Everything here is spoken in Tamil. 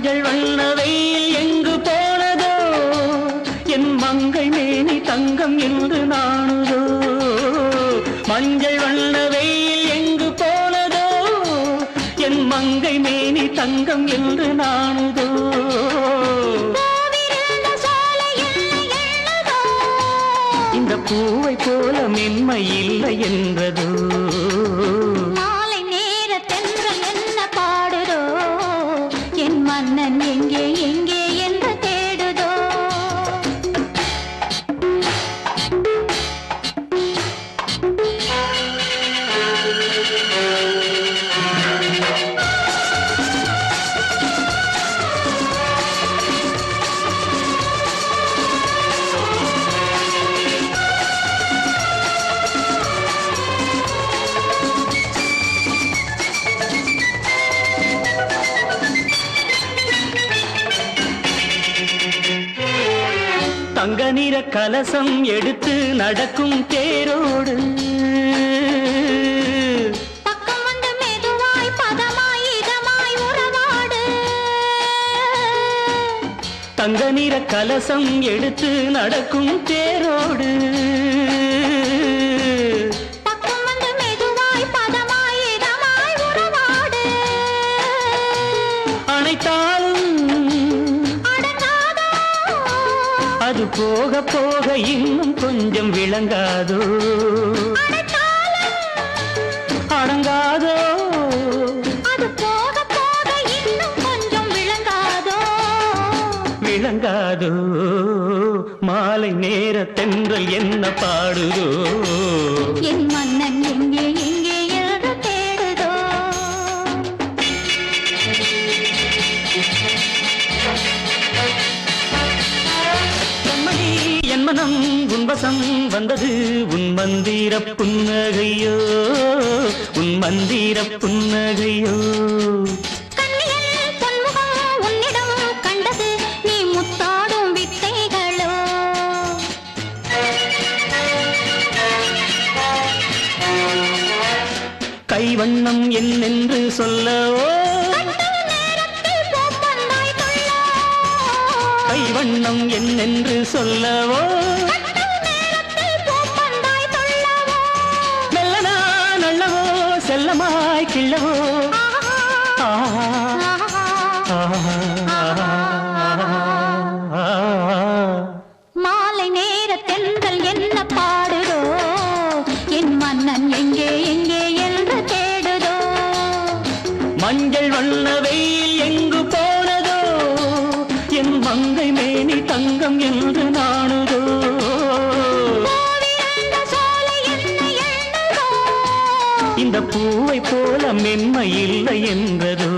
வண்ண வெயில் எங்கு போனதோ? என் மங்கை மேனி தங்கம் என்று நாணுதோ? மஞ்சள் வண்ண வெயில் எங்கு போனதோ? என் மங்கை மேனி தங்கம் என்று நாணுதோ. இந்த பூவை போல மென்மை இல்லை என்றதோ? மன்னன் எங்கே எங்கே தங்க நிற கலசம் எடுத்து நடக்கும் தேரோடு. தங்க நிற கலசம் எடுத்து நடக்கும் தேரோடு. பக்கம் போக போக இன்னும் கொஞ்சம் விளங்காதோ? அடங்காதோ? அது போக போக இன்னும் கொஞ்சம் விளங்காதோ? விளங்காதோ? மாலை நேர தென்றல் என்ன பாடுதோ? என் மன்னன் உன்வசம் வந்தது. உன் மந்திர புன்னகையோ? உன் மந்திர புன்னகையோ? கண்ணியல் பொன்முகம் உன்னிடம் கண்டது. நீ முத்தாடும் வித்தைகளோ? கைவண்ணம் என்னென்று சொல்லவோ? கைவண்ணம் என்னென்று சொல்லவோ? செல்லமாய் கிள்ளவோ மாலை நேர தென்றல் என்ன பாடுதோ என் மன்னன் எங்கே எங்கே என்று தேடுதோ மஞ்சள் வண்ண வெயில் பூவை போல மென்மை இல்லை என்றதோ.